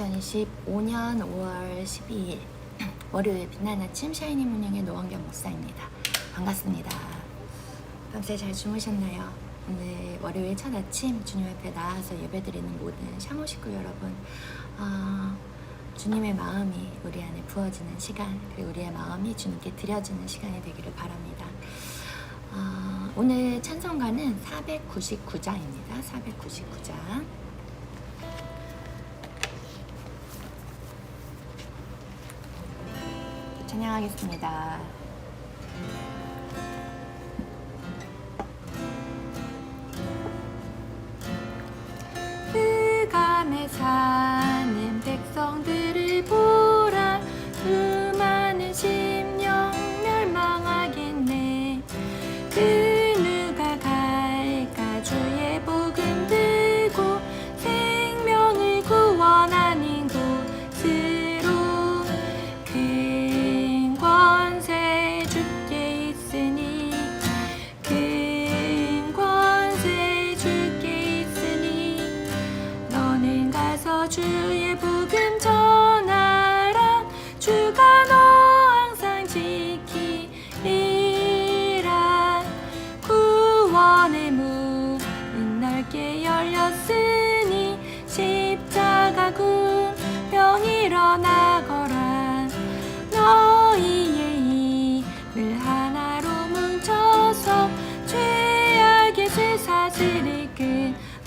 2025년 5월 12일 월요일 빛나는 아침 샤이니 문영의 노원경 목사입니다. 반갑습니다. 밤새 잘 주무셨나요? 오늘 월요일 첫 아침 주님 앞에 나와서 예배드리는 모든 샤모 식구 여러분 아, 주님의 마음이 우리 안에 부어지는 시간 그리고 우리의 마음이 주님께 드려지는 시간이 되기를 바랍니다. 아, 오늘 찬송가는 499장입니다. 499장. 찬양하겠습니다.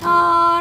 끊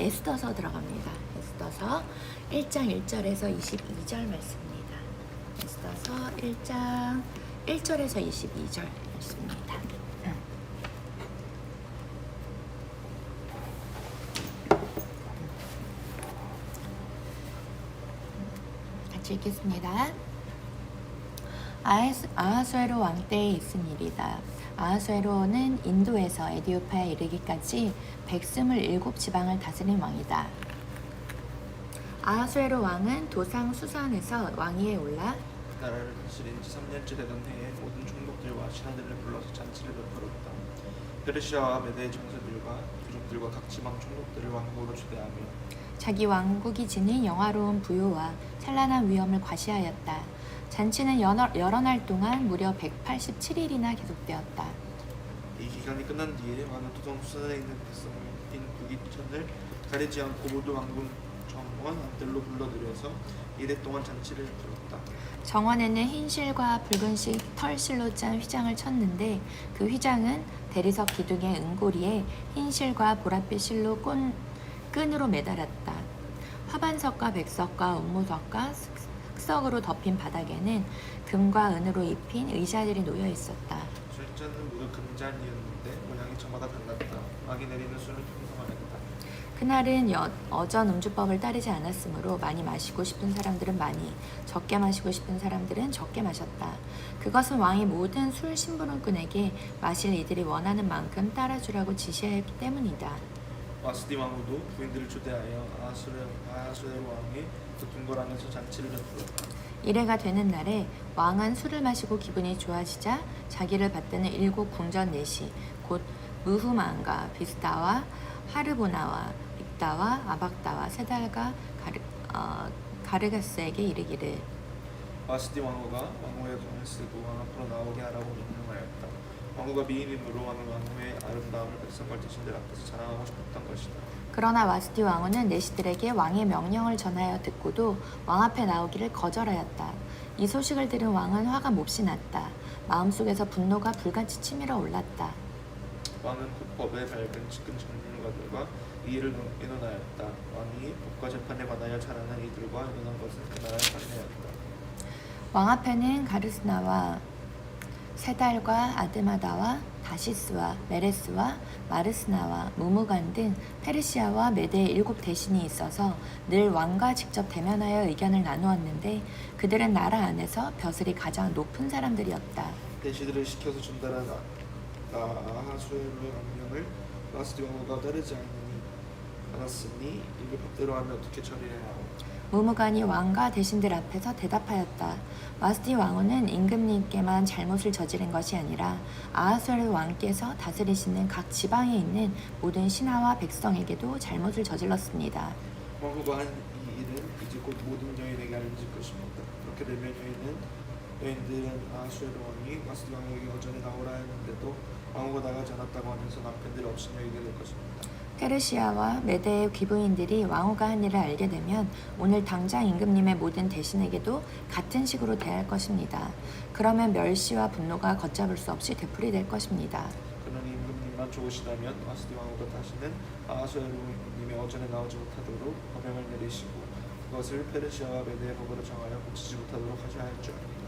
에스더서 들어갑니다 에스더서 1장 1절에서 22절 말씀입니다 에스더서 1장 1절에서 22절 말씀입니다 음. 같이 읽겠습니다. 아하수에로 왕 때에 있은 일이다. 아하수에로는 인도에서 에디오파에 이르기까지 127 지방을 다스린 왕이다. 아하수에로 왕은 도상 수산에서 왕위에 올라 나라를 다스린 지 3년째 되던 해에 모든 총독들과 신하들을 불러서 잔치를 베풀었다. 페르시아와 메대의 장수들과 귀족들과 각 지방 총독들을 왕국으로 초대하며 자기 왕국이 지닌 영화로운 부요와 찬란한 위엄을 과시하였다. 잔치는 여러, 여러 날 동안 무려 187일이나 계속되었다. 이 기간이 끝난 뒤에 도성 수산에 있는 백성인 부기천을 가리지 않고 모두 왕궁 정원 안뜰로 불러들여서 이래 동안 잔치를 베풀었다. 정원에는 흰 실과 붉은색 털실로 짠 휘장을 쳤는데 그 휘장은 대리석 기둥의 은고리에 흰 실과 보랏빛 실로 끈, 끈으로 매달았다. 화반석과 백석과 운무석과 흑- 흑석으로 덮인 바닥에는 금과 은으로 입힌 의자들이 놓여 있었다. 술잔은 모두 금잔이었는데 모양이 저마다 달랐다. 왕이 내리는 술은 풍성하였다. 그날은 여- 어전 음주법을 따르지 않았으므로 많이 마시고 싶은 사람들은 많이, 적게 마시고 싶은 사람들은 적게 마셨다. 그것은 왕이 모든 술 심부름꾼에게 마실 이들이 원하는 만큼 따라주라고 지시하였기 때문이다. 와스디 왕후도 부인들을 초대하여 아하수레 아하수에로 왕이 그 궁궐안에서 잔치를 베풀었다. 이래가 되는 날에 왕은 술을 마시고 기분이 좋아지자 자기를 받드는 일곱 궁전 내시 곧 무후만과 비스다와 하르보나와 빅다와 아박다와 세달과 가르, 어, 가르가스에게 이르기를 와스디 왕후가 왕후의 검을 쓰고 왕 앞으로 나오게 하라고 명령하였다. 왕후가 미인임으로 왕은 왕후의 아름다움을 백성과 대신들 앞에서 자랑하고 싶었던 것이다. 그러나 와스디 왕후는 내시들에게 왕의 명령을 전하여 듣고도 왕 앞에 나오기를 거절하였다. 이 소식을 들은 왕은 화가 몹시 났다. 마음속에서 분노가 불같이 치밀어 올랐다. 왕은 그 법에 밝은 측근 전문가들과 이 일을 의논하였다. 왕이 법과 재판에 관하여 잘하는 이들과 의논한 것은 그 나라의 판례였다. 왕 앞에는 가르스나와 세달과 아드마다와 다시스와 메레스와 마르스나와 무무간 등 페르시아와 메대의 일곱 대신이 있어서 늘 왕과 직접 대면하여 의견을 나누었는데 그들은 나라 안에서 벼슬이 가장 높은 사람들이었다. 대시들을 시켜서 전달한 아- 나 아하수에로의 명령을 와스디 왕후가 따르지 않았으니 이를 법대로 하면 어떻게 처리해야? 무무간이 왕과 대신들 앞에서 대답하였다. 와스디 왕후는 임금님께만 잘못을 저지른 것이 아니라 아하수에르 왕께서 다스리시는 각 지방에 있는 모든 신하와 백성에게도 잘못을 저질렀습니다. 왕후가 한 이 일은 이제 곧 모든 여인에게 알려질 것입니다. 그렇게 되면 여인은 여인들은 아하수에로 왕이 와스디 왕에게 어전에 나오라 했는데도 왕후가 나가지 않았다고 하면서 남편들이 없인 여인이 될 것입니다. 페르시아와 메대의 귀부인들이 왕후가 한 일을 알게 되면 오늘 당장 임금님의 모든 대신에게도 같은 식으로 대할 것입니다. 그러면 멸시와 분노가 걷잡을 수 없이 되풀이 될 것입니다. 그러니 임금님만 좋으시다면 와스디 왕후가 다시는 아하수에로님의 어전에 나오지 못하도록 법령을 내리시고 그것을 페르시아와 메대의 법으로 정하여 고치지 못하도록 하셔야 할 줄 압니다.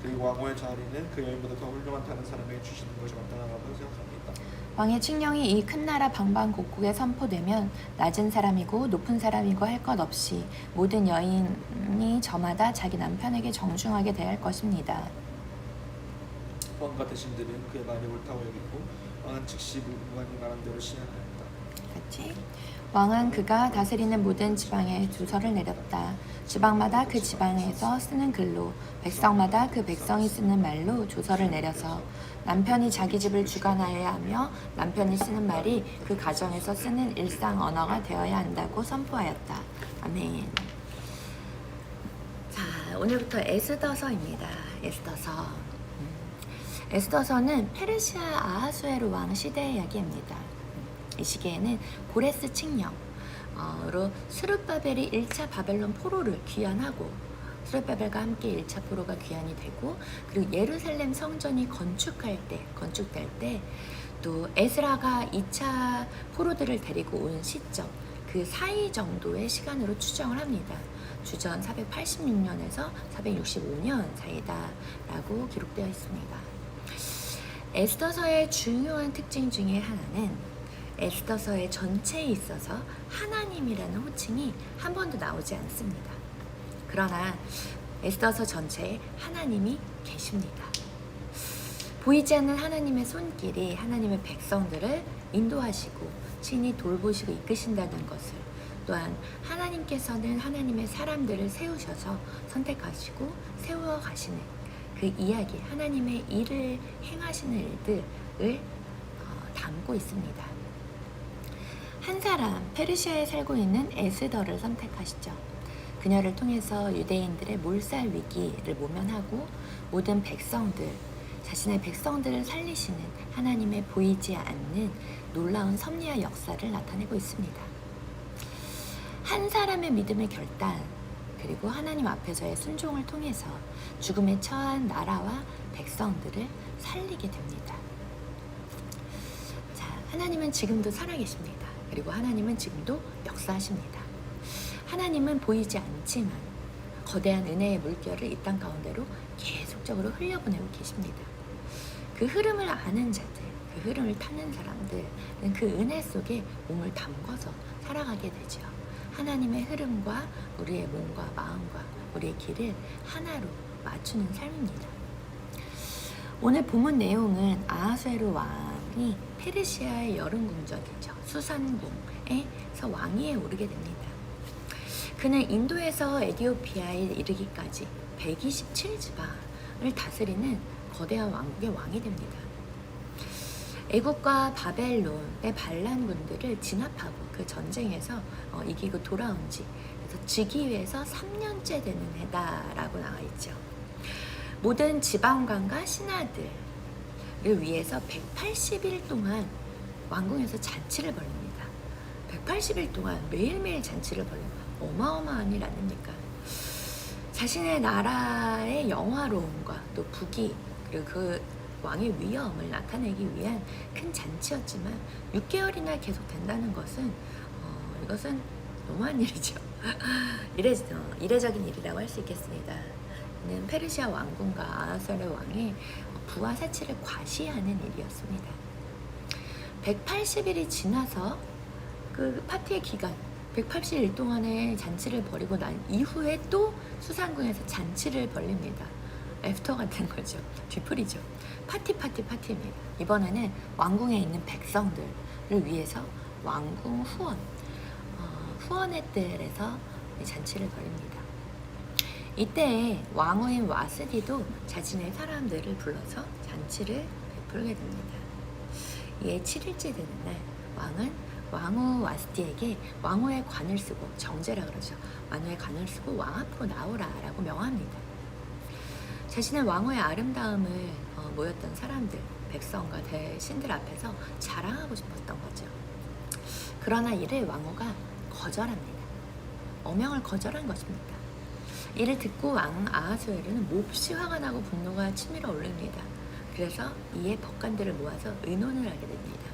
그리고 왕후의 자리는 그 여인보다 더 훌륭한 다른 사람에게 주시는 것이 마땅하다고 생각합니다. 왕의 칙령이 이 큰 나라 방방곡곡에 선포되면 낮은 사람이고 높은 사람이고 할 것 없이 모든 여인이 저마다 자기 남편에게 정중하게 대할 것입니다. 왕과 대신들은 그의 말이 옳다고 여기고 왕은 즉시 무관이 말한 대로 시행하였다. 같이 왕은 그가 다스리는 모든 지방에 주서를 내렸다. 지방마다 그 지방에서 쓰는 글로, 백성마다 그 백성이 쓰는 말로 조서를 내려서 남편이 자기 집을 주관하여야 하며 남편이 쓰는 말이 그 가정에서 쓰는 일상 언어가 되어야 한다고 선포하였다. 아멘. 자, 오늘부터 에스더서입니다. 에스더서. 음. 에스더서는 페르시아 아하수에르 왕 시대의 이야기입니다. 이 시기에는 고레스 칙령으로 스룹바벨이 1차 바벨론 포로를 귀환하고 스룹바벨과 함께 1차 포로가 귀환이 되고 그리고 예루살렘 성전이 건축할 때 건축될 때 또 에스라가 2차 포로들을 데리고 온 시점 그 사이 정도의 시간으로 추정을 합니다. 주전 486년에서 465년 사이다라고 기록되어 있습니다. 에스더서의 중요한 특징 중에 하나는 에스더서의 전체에 있어서 하나님이라는 호칭이 한 번도 나오지 않습니다. 그러나 에스더서 전체에 하나님이 계십니다. 보이지 않는 하나님의 손길이 하나님의 백성들을 인도하시고 친히 돌보시고 이끄신다는 것을 또한 하나님께서는 하나님의 사람들을 세우셔서 선택하시고 세워 가시는 그 이야기, 하나님의 일을 행하시는 일들을 어, 담고 있습니다. 한 사람, 페르시아에 살고 있는 에스더를 선택하시죠. 그녀를 통해서 유대인들의 몰살 위기를 모면하고 모든 백성들, 자신의 백성들을 살리시는 하나님의 보이지 않는 놀라운 섭리와 역사를 나타내고 있습니다. 한 사람의 믿음의 결단, 그리고 하나님 앞에서의 순종을 통해서 죽음에 처한 나라와 백성들을 살리게 됩니다. 자, 하나님은 지금도 살아계십니다. 그리고 하나님은 지금도 역사하십니다. 하나님은 보이지 않지만 거대한 은혜의 물결을 이 땅 가운데로 계속적으로 흘려보내고 계십니다. 그 흐름을 아는 자들, 그 흐름을 타는 사람들은 그 은혜 속에 몸을 담궈서 살아가게 되죠. 하나님의 흐름과 우리의 몸과 마음과 우리의 길을 하나로 맞추는 삶입니다. 오늘 본문 내용은 아하수에로 왕이 페르시아의 여름 궁전이죠. 수산궁에서 왕위에 오르게 됩니다. 그는 인도에서 에디오피아에 이르기까지 127지방을 다스리는 거대한 왕국의 왕이 됩니다. 애국과 바벨론의 반란군들을 진압하고 그 전쟁에서 어, 이기고 돌아온 지 그래서 즉위에서 3년째 되는 해다라고 나와 있죠. 모든 지방관과 신하들을 위해서 180일 동안 왕궁에서 잔치를 벌립니다. 180일 동안 매일매일 잔치를 벌립니다. 어마어마한 일 아닙니까? 자신의 나라의 영화로움과 또 부귀 그리고 그 왕의 위엄을 나타내기 위한 큰 잔치였지만 6개월이나 계속 된다는 것은 어, 이것은 너무한 일이죠. 이례, 어, 이례적인 일이라고 할 수 있겠습니다. 이는 페르시아 왕궁과 아하스의 왕의 부와 사치를 과시하는 일이었습니다. 180일이 지나서 그 파티의 기간 180일 동안의 잔치를 벌이고 난 이후에 또 수상궁에서 잔치를 벌립니다. 애프터 같은 거죠. 뒤풀이죠. 파티 파티 파티입니다. 이번에는 왕궁에 있는 백성들을 위해서 왕궁 후원 어, 후원의 뜰에서 이 잔치를 벌입니다. 이때 왕후인 와스디도 자신의 사람들을 불러서 잔치를 베풀게 됩니다. 이에 7일째 되는 날 왕은 왕후 와스디에게 왕후의 관을 쓰고 정제라 그러죠. 왕후의 관을 쓰고 왕 앞으로 나오라라고 명합니다. 자신의 왕후의 아름다움을 어, 모였던 사람들, 백성과 대신들 앞에서 자랑하고 싶었던 거죠. 그러나 이를 왕후가 거절합니다. 어명을 거절한 것입니다. 이를 듣고 왕 아하수에르는 몹시 화가 나고 분노가 치밀어 오릅니다. 그래서 이에 법관들을 모아서 의논을 하게 됩니다.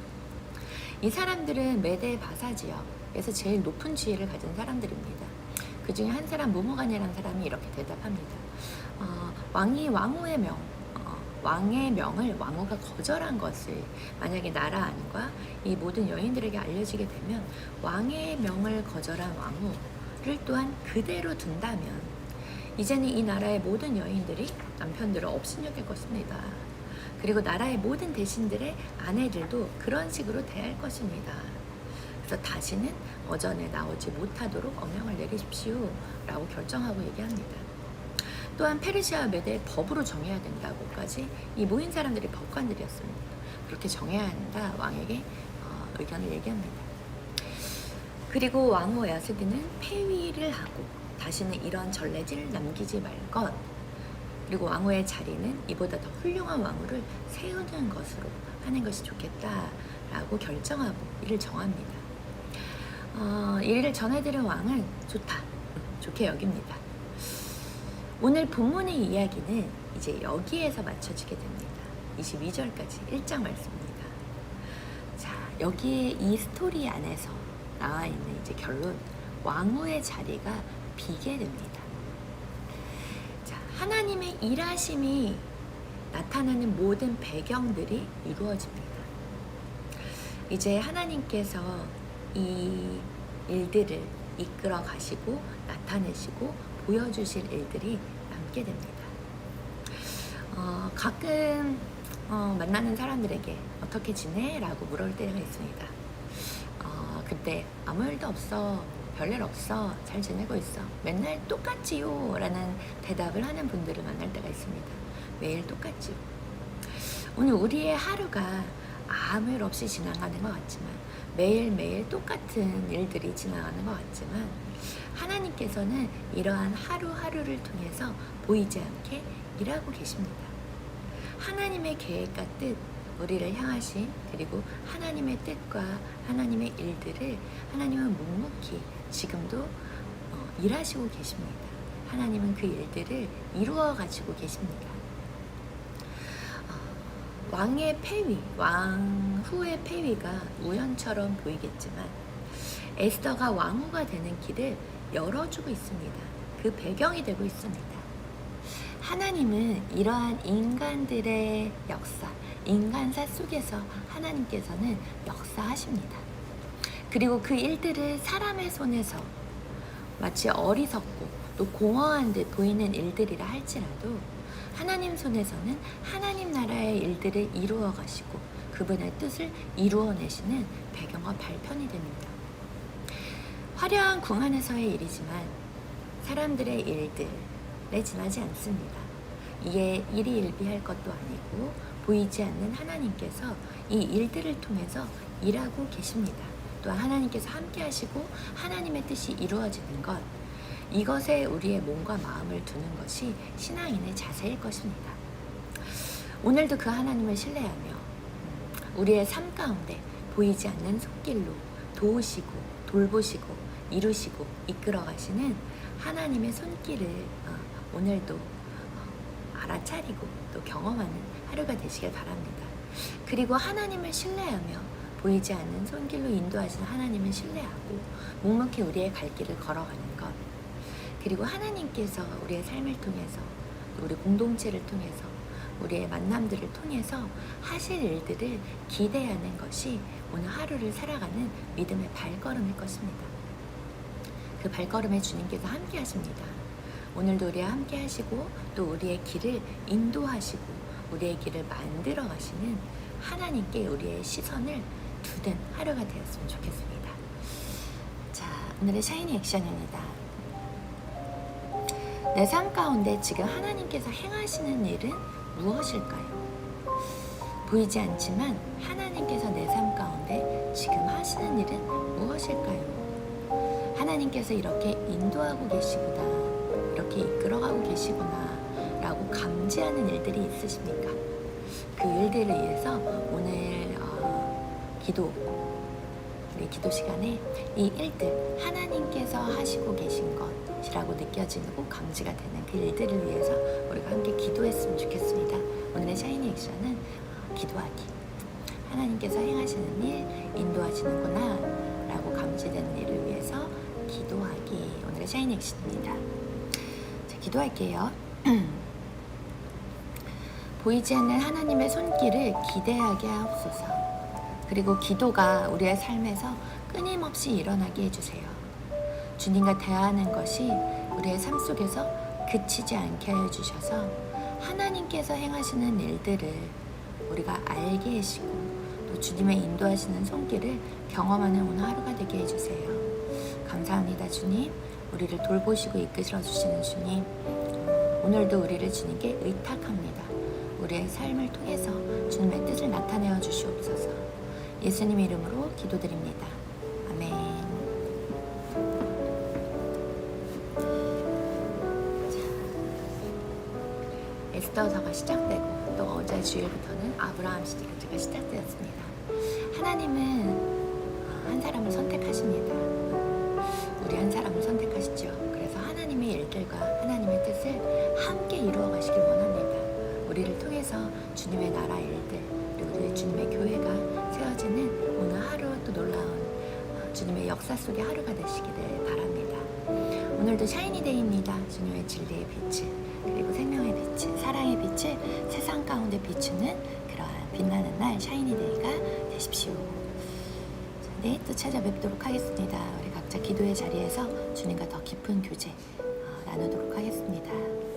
이 사람들은 메데 바사 지역에서 제일 높은 지위를 가진 사람들입니다. 그 중에 한 사람 모모간이라는 사람이 이렇게 대답합니다. 어, 왕이 왕후의 명, 어, 왕의 명을 왕후가 거절한 것을 만약에 나라 안과 이 모든 여인들에게 알려지게 되면 왕의 명을 거절한 왕후를 또한 그대로 둔다면 이제는 이 나라의 모든 여인들이 남편들을 업신여길 것입니다. 그리고 나라의 모든 대신들의 아내들도 그런 식으로 대할 것입니다. 그래서 다시는 어전에 나오지 못하도록 어명을 내리십시오. 라고 결정하고 얘기합니다. 또한 페르시아 메대의 법으로 정해야 된다고까지 이 모인 사람들이 법관들이었습니다. 그렇게 정해야 한다 왕에게 어, 의견을 얘기합니다. 그리고 왕후 야스디는 폐위를 하고 다시는 이런 전례지를 남기지 말 것. 그리고 왕후의 자리는 이보다 더 훌륭한 왕후를 세우는 것으로 하는 것이 좋겠다라고 결정하고 이를 정합니다. 어, 이를 전해들은 왕은 좋다, 좋게 여깁니다. 오늘 본문의 이야기는 이제 여기에서 맞춰지게 됩니다. 22절까지 1장 말씀입니다. 자, 여기에 이 스토리 안에서 나와 있는 이제 결론, 왕후의 자리가 비게 됩니다. 자, 하나님의 일하심이 나타나는 모든 배경들이 이루어집니다. 이제 하나님께서 이 일들을 이끌어 가시고 나타내시고 보여주실 일들이 남게 됩니다. 어, 가끔 어, 만나는 사람들에게 어떻게 지내? 라고 물어볼 때가 있습니다. 어, 그때 아무 일도 없어. 별일 없어. 잘 지내고 있어. 맨날 똑같지요. 라는 대답을 하는 분들을 만날 때가 있습니다. 매일 똑같지요. 오늘 우리의 하루가 아무 일 없이 지나가는 것 같지만 매일매일 똑같은 일들이 지나가는 것 같지만 하나님께서는 이러한 하루하루를 통해서 보이지 않게 일하고 계십니다. 하나님의 계획과 뜻, 우리를 향하신 그리고 하나님의 뜻과 하나님의 일들을 하나님은 묵묵히 지금도 어, 일하시고 계십니다. 하나님은 그 일들을 이루어 가지고 계십니다. 어, 왕의 폐위, 왕 후의 폐위가 우연처럼 보이겠지만 에스더가 왕후가 되는 길을 열어주고 있습니다. 그 배경이 되고 있습니다. 하나님은 이러한 인간들의 역사, 인간사 속에서 하나님께서는 역사하십니다. 그리고 그 일들을 사람의 손에서 마치 어리석고 또 공허한 듯 보이는 일들이라 할지라도 하나님 손에서는 하나님 나라의 일들을 이루어 가시고 그분의 뜻을 이루어내시는 배경과 발편이 됩니다. 화려한 궁 안에서의 일이지만 사람들의 일들에 지나지 않습니다. 이에 일이 일비할 것도 아니고 보이지 않는 하나님께서 이 일들을 통해서 일하고 계십니다. 또한 하나님께서 함께 하시고 하나님의 뜻이 이루어지는 것 이것에 우리의 몸과 마음을 두는 것이 신앙인의 자세일 것입니다. 오늘도 그 하나님을 신뢰하며 우리의 삶 가운데 보이지 않는 손길로 도우시고 돌보시고 이루시고 이끌어 가시는 하나님의 손길을 어, 오늘도 어, 알아차리고 또 경험하는 하루가 되시길 바랍니다. 그리고 하나님을 신뢰하며 보이지 않는 손길로 인도하시는 하나님을 신뢰하고 묵묵히 우리의 갈 길을 걸어가는 것. 그리고 하나님께서 우리의 삶을 통해서 또 우리 공동체를 통해서 우리의 만남들을 통해서 하실 일들을 기대하는 것이 오늘 하루를 살아가는 믿음의 발걸음일 것입니다. 그 발걸음에 주님께서 함께 하십니다. 오늘도 우리와 함께 하시고 또 우리의 길을 인도하시고 우리의 길을 만들어 가시는 하나님께 우리의 시선을 두는 하루가 되었으면 좋겠습니다. 자, 오늘의 샤이니 액션입니다. 내 삶 가운데 지금 하나님께서 행하시는 일은 무엇일까요? 보이지 않지만 하나님께서 내 삶 가운데 지금 하시는 일은 무엇일까요? 하나님께서 이렇게 인도하고 계시구나, 이렇게 이끌어가고 계시구나, 감지하는 일들이 있으십니까? 그 일들을 위해서 오늘 어, 기도, 우리 기도 시간에 이 일들 하나님께서 하시고 계신 것이라고 느껴지고 감지가 되는 그 일들을 위해서 우리가 함께 기도했으면 좋겠습니다. 오늘의 샤이니 액션은 어, 기도하기. 하나님께서 행하시는 일 인도하시는구나 라고 감지되는 일을 위해서 기도하기. 오늘의 샤이니 액션입니다. 자, 기도할게요. 보이지 않는 하나님의 손길을 기대하게 하옵소서. 그리고 기도가 우리의 삶에서 끊임없이 일어나게 해주세요. 주님과 대화하는 것이 우리의 삶 속에서 그치지 않게 해주셔서 하나님께서 행하시는 일들을 우리가 알게 해주시고 또 주님의 인도하시는 손길을 경험하는 오늘 하루가 되게 해주세요. 감사합니다, 주님. 우리를 돌보시고 이끌어 주시는 주님. 오늘도 우리를 주님께 의탁합니다. 우리의 삶을 통해서 주님의 뜻을 나타내어 주시옵소서. 예수님 이름으로 기도드립니다. 아멘. 자, 에스더서가 시작되고 또 어제 주일부터는 아브라함 시대가 시작되었습니다. 하나님은 한 사람을 선택하십니다. 우리 한 사람을 선택하시죠. 그래서 하나님의 일들과 하나님의 뜻을 함께 이루어 가시길 원합니다. 우리를 통해서 주님의 나라 일들, 그리고 우리 주님의 교회가 세워지는 오늘 하루 또 놀라운 어, 주님의 역사 속의 하루가 되시기를 바랍니다. 오늘도 샤이니데이입니다. 주님의 진리의 빛을 그리고 생명의 빛을 사랑의 빛을 세상 가운데 비추는 그러한 빛나는 날 샤이니데이가 되십시오. 자, 네, 또 찾아뵙도록 하겠습니다. 우리 각자 기도의 자리에서 주님과 더 깊은 교제 어, 나누도록 하겠습니다.